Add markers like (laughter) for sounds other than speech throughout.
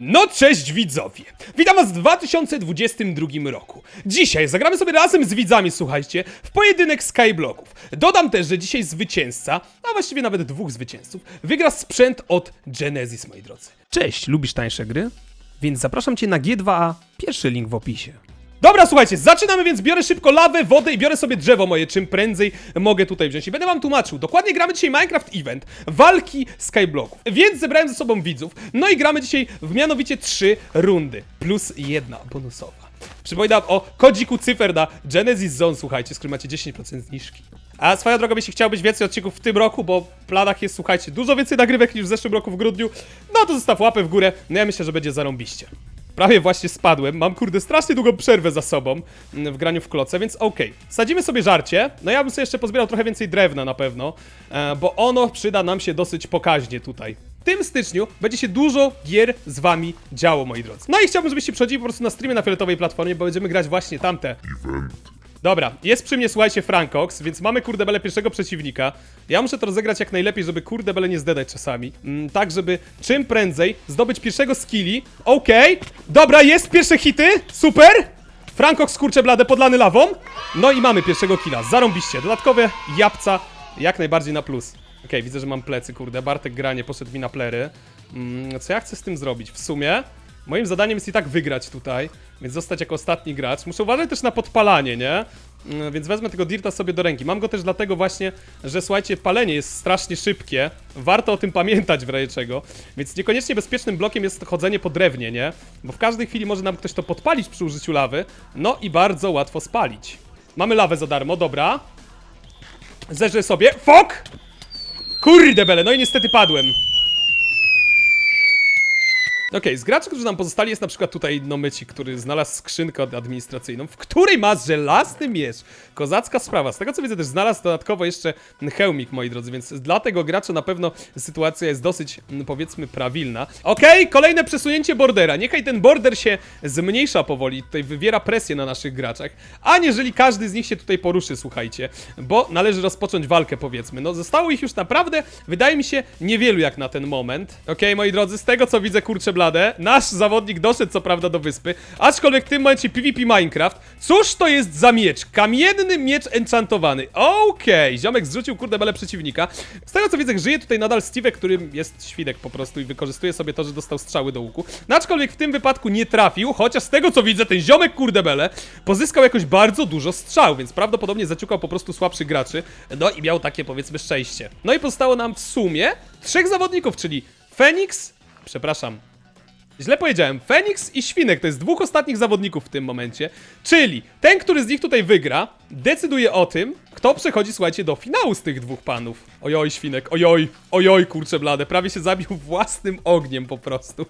No cześć widzowie! Witam was w 2022 roku. Dzisiaj zagramy sobie razem z widzami, słuchajcie, w pojedynek Skyblocków. Dodam też, że dzisiaj zwycięzca, a właściwie nawet dwóch zwycięzców, wygra sprzęt od Genesis, moi drodzy. Cześć, lubisz tańsze gry? Więc zapraszam cię na G2A, pierwszy link w opisie. Dobra, słuchajcie, zaczynamy więc, biorę szybko lawę, wodę i biorę sobie drzewo moje, czym prędzej mogę tutaj wziąć. I będę wam tłumaczył. Dokładnie gramy dzisiaj Minecraft Event, walki Skyblocków. Więc zebrałem ze sobą widzów, no i gramy dzisiaj w mianowicie trzy rundy, plus jedna bonusowa. Przypominam o kodziku cyfer na Genesis Zone, słuchajcie, z którym macie 10% zniżki. A swoją drogą, jeśli chciałbyś więcej odcinków w tym roku, bo w planach jest, słuchajcie, dużo więcej nagrywek niż w zeszłym roku w grudniu, no to zostaw łapę w górę, no ja myślę, że będzie zarąbiście. Prawie właśnie spadłem, mam kurde strasznie długą przerwę za sobą mm, w graniu w kloce, więc okej. Sadzimy sobie żarcie, no ja bym sobie jeszcze pozbierał trochę więcej drewna na pewno, e, bo ono przyda nam się dosyć pokaźnie tutaj. W tym styczniu będzie się dużo gier z wami działo, moi drodzy. No i chciałbym, żebyście przechodzili po prostu na streamie na fioletowej platformie, bo będziemy grać właśnie tamte. Dobra, jest przy mnie, słuchajcie, Frankox, więc mamy kurde bele pierwszego przeciwnika. Ja muszę to rozegrać jak najlepiej, żeby kurde bele nie zdedać czasami. Mm, tak, żeby czym prędzej zdobyć pierwszego skilli. Okej, dobra, jest pierwsze hity, super! Frankox, kurczę blade, podlany lawą. No i mamy pierwszego killa, zarąbiście. Dodatkowe jabłca, jak najbardziej na plus. Okej, widzę, że mam plecy, kurde, Bartek granie poszedł mi na plery. Mm, co ja chcę z tym zrobić? W sumie... Moim zadaniem jest i tak wygrać tutaj, więc zostać jako ostatni gracz. Muszę uważać też na podpalanie, nie? Mm, Więc wezmę tego Dirta sobie do ręki. Mam go też dlatego właśnie, że słuchajcie, palenie jest strasznie szybkie. Warto o tym pamiętać w razie czego. Więc niekoniecznie bezpiecznym blokiem jest chodzenie po drewnie, nie? Bo w każdej chwili może nam ktoś to podpalić przy użyciu lawy. No i bardzo łatwo spalić. Mamy lawę za darmo, dobra. Zeżrę sobie. Fok! Kurde bele, no i niestety padłem. Okej, z graczy, którzy nam pozostali jest na przykład tutaj Nomyci, który znalazł skrzynkę administracyjną, w której ma żelazny miecz. Kozacka sprawa. Z tego co widzę też znalazł dodatkowo jeszcze hełmik, moi drodzy, więc dla tego gracza na pewno sytuacja jest dosyć, mm, powiedzmy, prawilna. Okej, kolejne przesunięcie bordera. Niechaj ten border się zmniejsza powoli, tutaj wywiera presję na naszych graczach, a jeżeli każdy z nich się tutaj poruszy, słuchajcie, bo należy rozpocząć walkę, powiedzmy. No, zostało ich już naprawdę, wydaje mi się, niewielu jak na ten moment. Okej, moi drodzy, z tego co widzę, kurczę blade, nasz zawodnik doszedł co prawda do wyspy, aczkolwiek w tym momencie PvP Minecraft. Cóż to jest za miecz? Kamienny miecz enchantowany. Okej, ziomek zrzucił kurde bele przeciwnika. Z tego co widzę, żyje tutaj nadal Steve, którym jest świdek po prostu i wykorzystuje sobie to, że dostał strzały do łuku. No aczkolwiek w tym wypadku nie trafił, chociaż z tego co widzę, ten ziomek kurde bele pozyskał jakoś bardzo dużo strzał, więc prawdopodobnie zaciukał po prostu słabszych graczy. No i miał takie powiedzmy szczęście. No i pozostało nam w sumie trzech zawodników, czyli Phoenix, przepraszam, Źle powiedziałem. Feniks i Świnek to jest dwóch ostatnich zawodników w tym momencie. Czyli ten, który z nich tutaj wygra, decyduje o tym, kto przechodzi, słuchajcie, do finału z tych dwóch panów. Ojoj, Świnek, ojoj, ojoj, kurczę blade. Prawie się zabił własnym ogniem po prostu.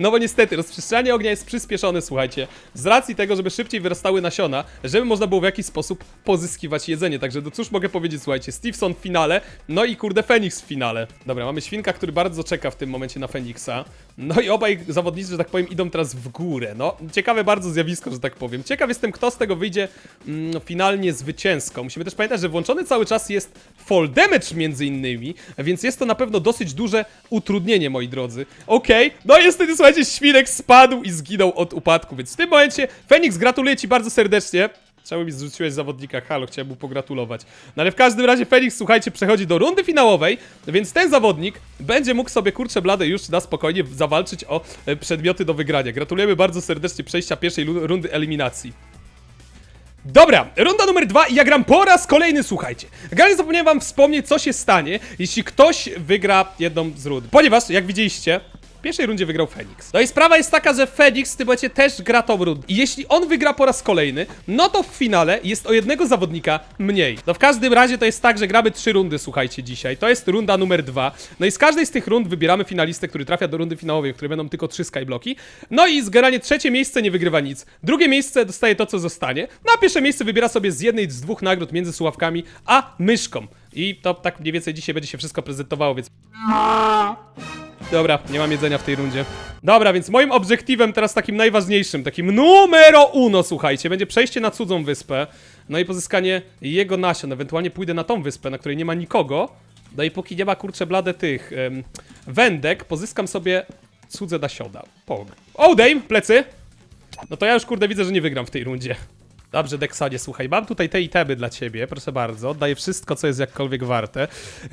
No bo niestety, rozprzestrzenianie ognia jest przyspieszone, słuchajcie. Z racji tego, żeby szybciej wyrastały nasiona, żeby można było w jakiś sposób pozyskiwać jedzenie. Także no cóż mogę powiedzieć, słuchajcie, Steveson w finale, no i kurde Feniks w finale. Dobra, mamy Świnka, który bardzo czeka w tym momencie na Feniksa. No i obaj zawodnicy, że tak powiem, idą teraz w górę. No, ciekawe bardzo zjawisko, że tak powiem. Ciekaw jestem, kto z tego wyjdzie mm, finalnie zwycięsko. Musimy też pamiętać, że włączony cały czas jest fall damage między innymi, więc jest to na pewno dosyć duże utrudnienie, moi drodzy. Okej, no i niestety, słuchajcie, Świnek spadł i zginął od upadku, więc w tym momencie Feniks, gratuluję ci bardzo serdecznie. Czemu mi zrzuciłeś zawodnika? Halo, chciałem mu pogratulować. No ale w każdym razie Felix, słuchajcie, przechodzi do rundy finałowej, więc ten zawodnik będzie mógł sobie, kurczę blade, już na spokojnie zawalczyć o e, przedmioty do wygrania. Gratulujemy bardzo serdecznie przejścia pierwszej rundy eliminacji. Dobra, runda numer dwa i ja gram po raz kolejny, słuchajcie. Generalnie zapomniałem wam wspomnieć, co się stanie, jeśli ktoś wygra jedną z rund. Ponieważ, jak widzieliście, w pierwszej rundzie wygrał Fenix. No i sprawa jest taka, że Fenix w tym momencie też gra tą rundę. I jeśli on wygra po raz kolejny, no to w finale jest o jednego zawodnika mniej. No w każdym razie to jest tak, że gramy trzy rundy, słuchajcie, dzisiaj. To jest runda numer dwa. No i z każdej z tych rund wybieramy finalistę, który trafia do rundy finałowej, w której będą tylko trzy skybloki. No i generalnie trzecie miejsce nie wygrywa nic. Drugie miejsce dostaje to, co zostanie. No a pierwsze miejsce wybiera sobie z jednej z dwóch nagród między słuchawkami a myszką. I to tak mniej więcej dzisiaj będzie się wszystko prezentowało, więc Dobra, nie mam jedzenia w tej rundzie. Dobra, więc moim obiektywem teraz takim najważniejszym, takim numero uno, słuchajcie, będzie przejście na cudzą wyspę, no i pozyskanie jego nasion. Ewentualnie pójdę na tą wyspę, na której nie ma nikogo. No i póki nie ma kurcze blade tych em, wędek, pozyskam sobie cudze da sioda. Pog. O, Dame, plecy! No to ja już kurde widzę, że nie wygram w tej rundzie. Dobrze, Dexanie, słuchaj, mam tutaj te itemy dla ciebie, proszę bardzo. Oddaję wszystko, co jest jakkolwiek warte.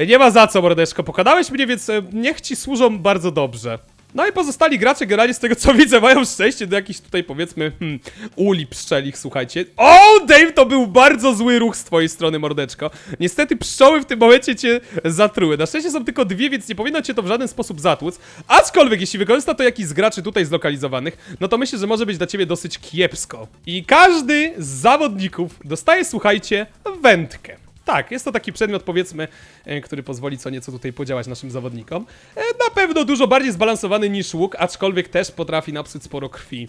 Nie ma za co, mordeczko, pokonałeś mnie, więc e, niech ci służą bardzo dobrze. No i pozostali gracze generalnie z tego co (laughs) widzę mają szczęście do jakichś tutaj powiedzmy hmm, uli pszczelich, słuchajcie. O, Dave, to był bardzo zły ruch z twojej strony, mordeczko. Niestety pszczoły w tym momencie cię zatruły. Na szczęście są tylko dwie, więc nie powinno cię to w żaden sposób zatłuc. Aczkolwiek, jeśli wykorzysta to jakiś z graczy tutaj zlokalizowanych, no to myślę, że może być dla ciebie dosyć kiepsko. I każdy z zawodników dostaje, słuchajcie, wędkę. Tak, jest to taki przedmiot, powiedzmy, e, który pozwoli co nieco tutaj podziałać naszym zawodnikom. E, Na pewno dużo bardziej zbalansowany niż łuk, aczkolwiek też potrafi napsuć sporo krwi.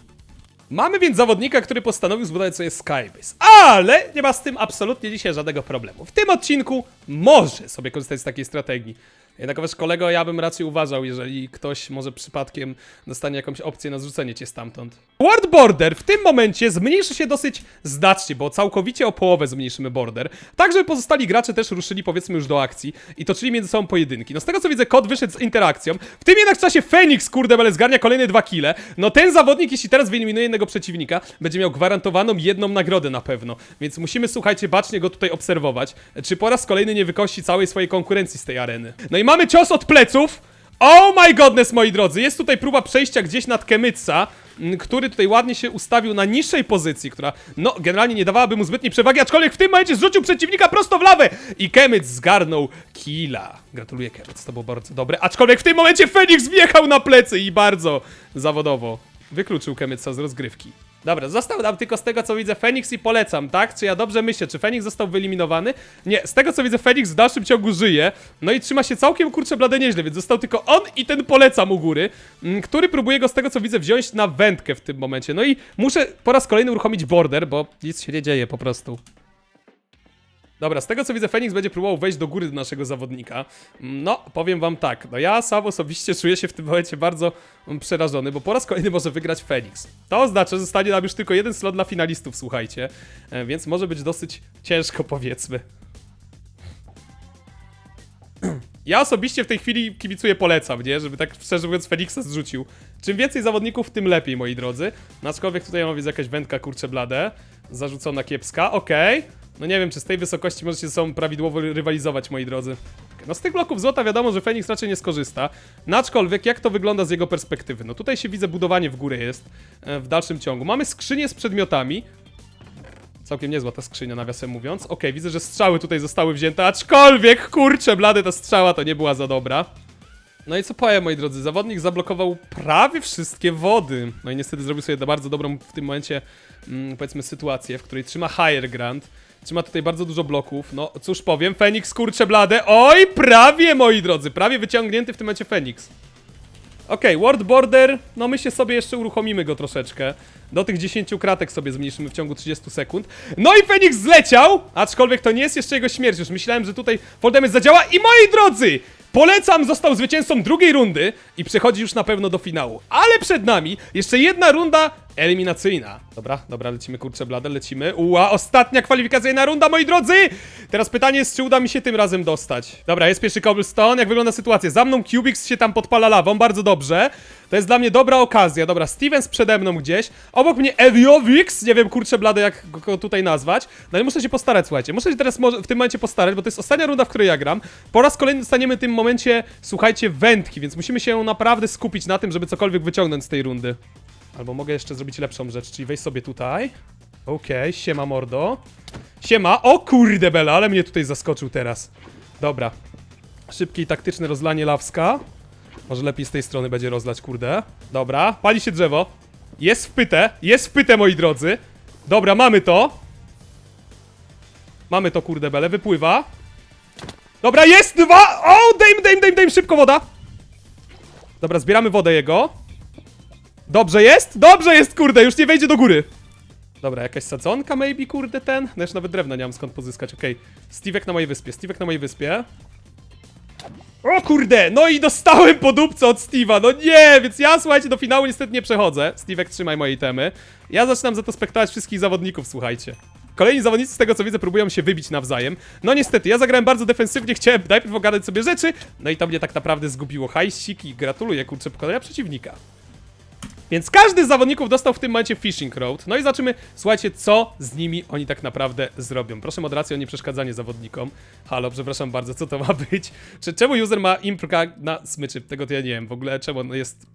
Mamy więc zawodnika, który postanowił zbudować sobie Skybase, ale nie ma z tym absolutnie dzisiaj żadnego problemu. W tym odcinku może sobie korzystać z takiej strategii. Jednakowoż kolego, ja bym raczej uważał, jeżeli ktoś może przypadkiem dostanie jakąś opcję na zrzucenie cię stamtąd. Ward Border w tym momencie zmniejszy się dosyć znacznie, bo całkowicie o połowę zmniejszymy border, tak żeby pozostali gracze też ruszyli powiedzmy już do akcji i toczyli między sobą pojedynki. No z tego co widzę, kod wyszedł z interakcją. W tym jednak czasie Phoenix, kurde, ale zgarnia kolejne dwa kile. No ten zawodnik, jeśli teraz wyeliminuje jednego przeciwnika, będzie miał gwarantowaną jedną nagrodę na pewno. Więc musimy, słuchajcie, bacznie go tutaj obserwować. Czy po raz kolejny nie wykości całej swojej konkurencji z tej areny. No i mamy cios od pleców. Oh my godness, moi drodzy, jest tutaj próba przejścia gdzieś nad Kemyca, m, który tutaj ładnie się ustawił na niższej pozycji, która, no, generalnie nie dawałaby mu zbytniej przewagi, aczkolwiek w tym momencie zrzucił przeciwnika prosto w lawę i Kemyc zgarnął killa. Gratuluję, Kemyc, to było bardzo dobre, aczkolwiek w tym momencie Feniks wjechał na plecy i bardzo zawodowo wykluczył Kemyca z rozgrywki. Dobra, został nam tylko z tego co widzę Feniks i polecam, tak? Czy ja dobrze myślę, czy Feniks został wyeliminowany? Nie, z tego co widzę Feniks w dalszym ciągu żyje, no i trzyma się całkiem kurczę blade nieźle, więc został tylko on i ten polecam u góry, mm, który próbuje go z tego co widzę wziąć na wędkę w tym momencie. No i muszę po raz kolejny uruchomić border, bo nic się nie dzieje po prostu. Dobra, z tego co widzę, Feniks będzie próbował wejść do góry do naszego zawodnika. No, powiem wam tak, no ja sam osobiście czuję się w tym momencie bardzo mm, przerażony, bo po raz kolejny może wygrać Feniks. To oznacza, że zostanie nam już tylko jeden slot dla finalistów, słuchajcie, E, więc może być dosyć ciężko, powiedzmy. Ja osobiście w tej chwili kibicuję polecam, nie? Żeby tak szczerze mówiąc Feniksa zrzucił. Czym więcej zawodników, tym lepiej, moi drodzy. Aczkolwiek tutaj mam widzę jakaś wędka kurcze blade. Zarzucona kiepska, okej. No nie wiem, czy z tej wysokości możecie ze sobą prawidłowo rywalizować, moi drodzy. No z tych bloków złota wiadomo, że Feniks raczej nie skorzysta. No aczkolwiek, jak to wygląda z jego perspektywy? No tutaj się widzę, budowanie w górę jest e, w dalszym ciągu. Mamy skrzynię z przedmiotami. Całkiem niezła ta skrzynia, nawiasem mówiąc. Okej, widzę, że strzały tutaj zostały wzięte, aczkolwiek, kurczę, blady, ta strzała to nie była za dobra. No i co powiem, moi drodzy, zawodnik zablokował prawie wszystkie wody. No i niestety zrobił sobie bardzo dobrą w tym momencie, mm, powiedzmy, sytuację, w której trzyma Higher Grant. Trzyma tutaj bardzo dużo bloków. No, cóż powiem, Feniks, kurczę, blade. Oj, prawie, moi drodzy, prawie wyciągnięty w tym momencie Feniks. Okej, World Border, no my się sobie jeszcze uruchomimy go troszeczkę. Do tych 10 kratek sobie zmniejszymy w ciągu 30 sekund. No i Feniks zleciał! Aczkolwiek to nie jest jeszcze jego śmierć, już myślałem, że tutaj Voldemort zadziała. I moi drodzy, polecam, został zwycięzcą drugiej rundy i przechodzi już na pewno do finału. Ale przed nami jeszcze jedna runda eliminacyjna. Dobra, dobra, lecimy kurczę blade, lecimy. Uła, ostatnia kwalifikacyjna runda, moi drodzy! Teraz pytanie jest, czy uda mi się tym razem dostać. Dobra, jest pierwszy cobblestone, jak wygląda sytuacja? Za mną Cubix się tam podpala lawą, bardzo dobrze. To jest dla mnie dobra okazja. Dobra, Stevens przede mną gdzieś. Obok mnie Eviowix, nie wiem kurczę blade jak go- tutaj nazwać. No i muszę się postarać, słuchajcie. Muszę się teraz w tym momencie postarać, bo to jest ostatnia runda, w której ja gram. Po raz kolejny dostaniemy w tym momencie, słuchajcie, wędki, więc musimy się naprawdę skupić na tym, żeby cokolwiek wyciągnąć z tej rundy. Albo mogę jeszcze zrobić lepszą rzecz, czyli wejść sobie tutaj. Okej, siema mordo. Siema, o kurde bela, ale mnie tutaj zaskoczył teraz. Dobra. Szybkie i taktyczne rozlanie lawska. Może lepiej z tej strony będzie rozlać, kurde. Dobra, pali się drzewo. Jest wpyte, jest wpyte, moi drodzy. Dobra, mamy to. Mamy to, kurde bele, wypływa. Dobra, jest dwa! O, dejm, dejm, dejm, dejm, szybko woda. Dobra, zbieramy wodę jego. Dobrze jest? Dobrze jest, kurde, już nie wejdzie do góry. Dobra, jakaś sadzonka maybe, kurde, ten? No już nawet drewna nie mam skąd pozyskać, okej. Steve'ek na mojej wyspie, Steve'ek na mojej wyspie. O kurde, no i dostałem po dupce od Steve'a, no nie, więc ja, słuchajcie, do finału niestety nie przechodzę. Steve'ek, trzymaj moje temy. Ja zaczynam za to spektować wszystkich zawodników, słuchajcie. Kolejni zawodnicy z tego co widzę próbują się wybić nawzajem. No niestety, ja zagrałem bardzo defensywnie, chciałem najpierw ogarnąć sobie rzeczy, no i to mnie tak naprawdę zgubiło hajsik i gratuluję kurczę pokonania przeciwnika. Więc każdy z zawodników dostał w tym momencie Fishing Road. No i zobaczymy, słuchajcie, co z nimi oni tak naprawdę zrobią. Proszę moderację o nieprzeszkadzanie zawodnikom. Halo, przepraszam bardzo, co to ma być? Czy, czemu user ma imprka na smyczy? Tego to ja nie wiem. W ogóle czemu on jest...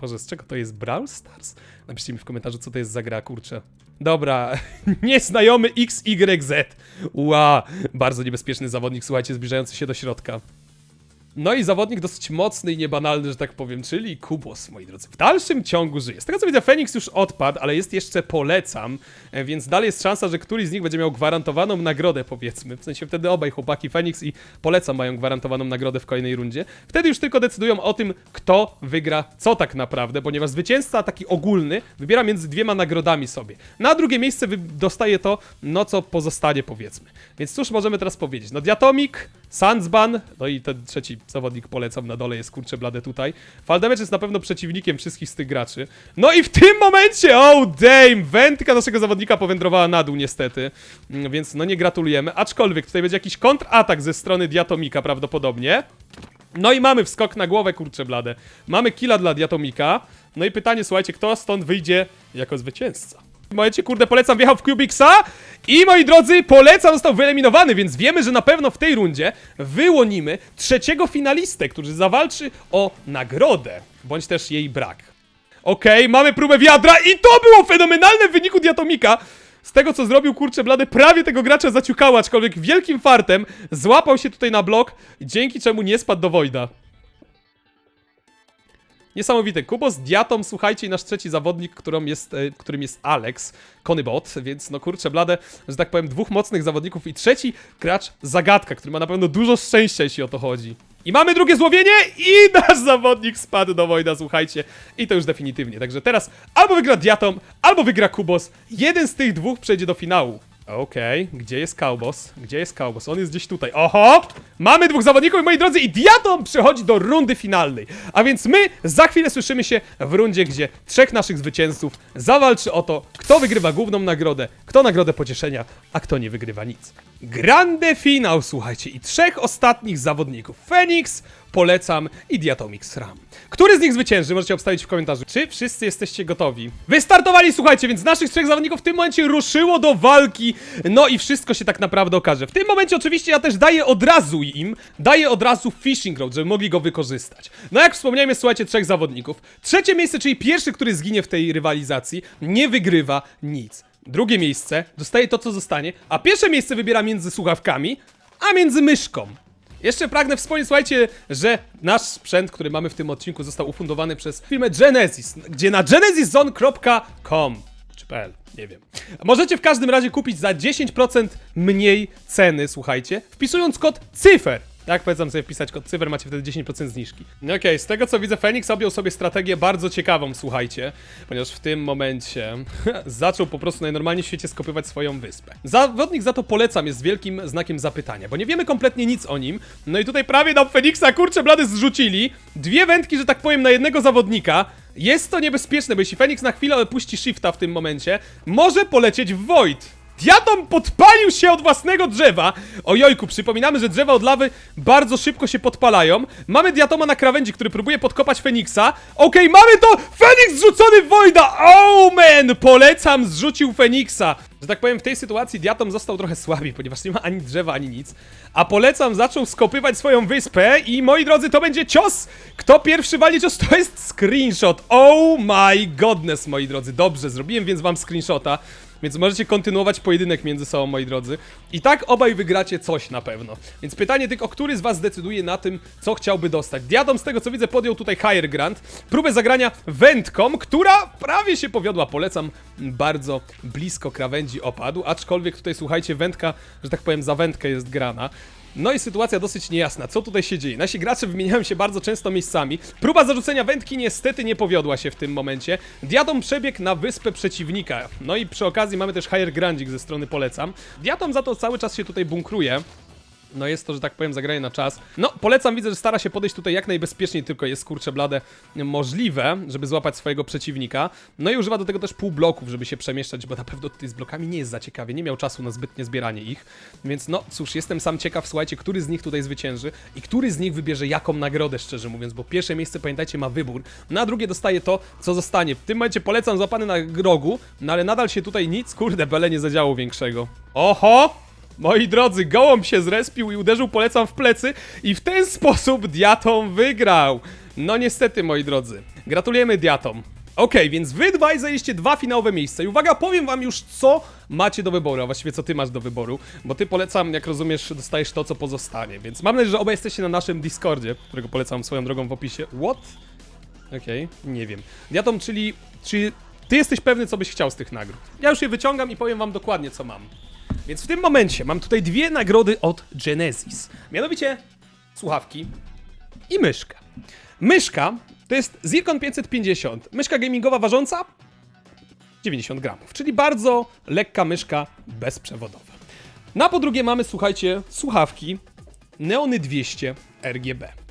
Boże, z czego to jest Brawl Stars? Napiszcie mi w komentarzu, co to jest za gra, kurczę. Dobra, (laughs) nieznajomy XYZ. Ła, bardzo niebezpieczny zawodnik, słuchajcie, zbliżający się do środka. No i zawodnik dosyć mocny i niebanalny, że tak powiem, czyli Kubos, moi drodzy. W dalszym ciągu żyje. Z tego co widzę, Fenix już odpadł, ale jest jeszcze polecam, e, więc dalej jest szansa, że któryś z nich będzie miał gwarantowaną nagrodę, powiedzmy. W sensie wtedy obaj chłopaki, Fenix i polecam, mają gwarantowaną nagrodę w kolejnej rundzie. Wtedy już tylko decydują o tym, kto wygra co tak naprawdę, ponieważ zwycięzca taki ogólny wybiera między dwiema nagrodami sobie. Na drugie miejsce dostaje to, no co pozostanie, powiedzmy. Więc cóż możemy teraz powiedzieć? No Diatomik, Sandsban, no i ten trzeci zawodnik polecam na dole jest kurczę blade tutaj. Faldemecz jest na pewno przeciwnikiem wszystkich z tych graczy. No i w tym momencie, oh damn, wędka naszego zawodnika powędrowała na dół niestety, Mm, więc no nie gratulujemy. Aczkolwiek tutaj będzie jakiś kontratak ze strony Diatomika prawdopodobnie. No i mamy wskok na głowę, kurczę blade. Mamy killa dla Diatomika. No i pytanie, słuchajcie, kto stąd wyjdzie jako zwycięzca? Momencie, kurde, polecam, wjechał w Cubixa i, moi drodzy, polecam został wyeliminowany, więc wiemy, że na pewno w tej rundzie wyłonimy trzeciego finalistę, który zawalczy o nagrodę, bądź też jej brak. Okej, mamy próbę wiadra i to było fenomenalne w wyniku Diatomika. Z tego co zrobił, kurczę blady, prawie tego gracza zaciukało, aczkolwiek wielkim fartem złapał się tutaj na blok, dzięki czemu nie spadł do Wojda. Niesamowite. Kubos, Diatom, słuchajcie, i nasz trzeci zawodnik, jest, e, którym jest Alex, Konybot, więc no kurczę blade, że tak powiem, dwóch mocnych zawodników i trzeci gracz Zagadka, który ma na pewno dużo szczęścia, jeśli o to chodzi. I mamy drugie złowienie i (laughs) nasz zawodnik spadł do Wojda, słuchajcie. I to już definitywnie. Także teraz albo wygra Diatom, albo wygra Kubos. Jeden z tych dwóch przejdzie do finału. Okej, gdzie jest Kaubos? Gdzie jest Kaubos? On jest gdzieś tutaj. Oho! Mamy dwóch zawodników, moi drodzy, i Diatom przechodzi do rundy finalnej. A więc my za chwilę słyszymy się w rundzie, gdzie trzech naszych zwycięzców zawalczy o to, kto wygrywa główną nagrodę, kto nagrodę pocieszenia, a kto nie wygrywa nic. Grande finał, słuchajcie, i trzech ostatnich zawodników. Phoenix, Polecam i Diatomix Ram. Który z nich zwycięży? Możecie obstawić w komentarzu. Czy wszyscy jesteście gotowi? Wystartowali, słuchajcie, więc naszych trzech zawodników w tym momencie ruszyło do walki. No i wszystko się tak naprawdę okaże. W tym momencie oczywiście ja też daję od razu im, daję od razu Fishing Road, żeby mogli go wykorzystać. No jak wspomniałem, jest, słuchajcie, trzech zawodników. Trzecie miejsce, czyli pierwszy, który zginie w tej rywalizacji, nie wygrywa nic. Drugie miejsce dostaje to, co zostanie, a pierwsze miejsce wybiera między słuchawkami, a między myszką. Jeszcze pragnę wspomnieć, słuchajcie, że nasz sprzęt, który mamy w tym odcinku, został ufundowany przez firmę Genesis, gdzie na genesiszone.com czy PL, nie wiem. Możecie w każdym razie kupić za 10% mniej ceny, słuchajcie, wpisując kod CYFER. Tak, polecam sobie wpisać kod cyfer, macie wtedy 10% zniżki. No Okej, z tego co widzę, Phoenix objął sobie strategię bardzo ciekawą, słuchajcie, ponieważ w tym momencie (laughs) zaczął po prostu najnormalniej w świecie skopywać swoją wyspę. Zawodnik za to polecam jest wielkim znakiem zapytania, bo nie wiemy kompletnie nic o nim. No i tutaj prawie nam Feniksa, kurczę blady, zrzucili. Dwie wędki, że tak powiem, na jednego zawodnika. Jest to niebezpieczne, bo jeśli Fenix na chwilę opuści shifta w tym momencie, może polecieć w Void. Diatom podpalił się od własnego drzewa. Ojojku, przypominamy, że drzewa od lawy bardzo szybko się podpalają. Mamy Diatoma na krawędzi, który próbuje podkopać Feniksa. Okej, mamy to! Feniks zrzucony w Voida! Oh man! Polecam, zrzucił Feniksa. Że tak powiem, w tej sytuacji Diatom został trochę słabi, ponieważ nie ma ani drzewa, ani nic. A polecam zaczął skopywać swoją wyspę i moi drodzy, to będzie cios! Kto pierwszy walnie cios, to jest screenshot. Oh my godness, moi drodzy. Dobrze, zrobiłem więc wam screenshota. Więc możecie kontynuować pojedynek między sobą, moi drodzy. I tak obaj wygracie coś na pewno. Więc pytanie tylko, który z was zdecyduje na tym, co chciałby dostać. Diadom, z tego co widzę, podjął tutaj Higher Grant. Próbę zagrania wędką, która prawie się powiodła. Polecam, bardzo blisko krawędzi opadł. Aczkolwiek tutaj, słuchajcie, wędka, że tak powiem, za wędkę jest grana. No i sytuacja dosyć niejasna. Co tutaj się dzieje? Nasi gracze wymieniają się bardzo często miejscami. Próba zarzucenia wędki niestety nie powiodła się w tym momencie. Diatom przebiegł na wyspę przeciwnika. No i przy okazji mamy też Higher Grandzik ze strony polecam. Diatom za to cały czas się tutaj bunkruje. No jest to, że tak powiem, zagranie na czas. No, polecam, widzę, że stara się podejść tutaj jak najbezpieczniej, tylko jest kurcze blade możliwe, żeby złapać swojego przeciwnika. No i używa do tego też półbloków, żeby się przemieszczać, bo na pewno tutaj z blokami nie jest za ciekawie, nie miał czasu na zbytnie zbieranie ich. Więc no, cóż, jestem sam ciekaw, słuchajcie, który z nich tutaj zwycięży i który z nich wybierze jaką nagrodę, szczerze mówiąc, bo pierwsze miejsce, pamiętajcie, ma wybór, na drugie dostaje to, co zostanie. W tym momencie polecam złapany na rogu, no ale nadal się tutaj nic, kurde, bele nie zadziało większego. Oho! Moi drodzy, gołąb się zrespił i uderzył polecam w plecy i w ten sposób Diatom wygrał. No niestety, moi drodzy. Gratulujemy Diatom. Okej, więc wy dwaj zajęliście dwa finałowe miejsca i uwaga, powiem wam już co macie do wyboru, a właściwie co ty masz do wyboru, bo ty polecam, jak rozumiesz, dostajesz to, co pozostanie, więc mam nadzieję, że obaj jesteście na naszym Discordzie, którego polecam swoją drogą w opisie. What? Okej, nie wiem. Diatom, czyli, czyli ty jesteś pewny, co byś chciał z tych nagród. Ja już je wyciągam i powiem wam dokładnie, co mam. Więc w tym momencie mam tutaj dwie nagrody od Genesis. Mianowicie słuchawki i myszka. Myszka to jest Zircon 550. Myszka gamingowa ważąca 90 gramów, czyli bardzo lekka myszka bezprzewodowa. Na po drugie mamy, słuchajcie, słuchawki Neony 200 RGB.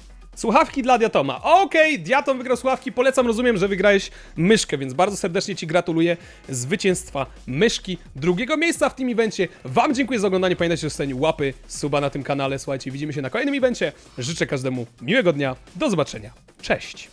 Słuchawki dla Diatoma. Okej, Diatom wygrał słuchawki. Polecam, rozumiem, że wygrałeś myszkę, więc bardzo serdecznie Ci gratuluję zwycięstwa myszki. Drugiego miejsca w tym evencie. Wam dziękuję za oglądanie. Pamiętajcie o zostawieniu łapy, suba na tym kanale. Słuchajcie, widzimy się na kolejnym evencie. Życzę każdemu miłego dnia. Do zobaczenia. Cześć.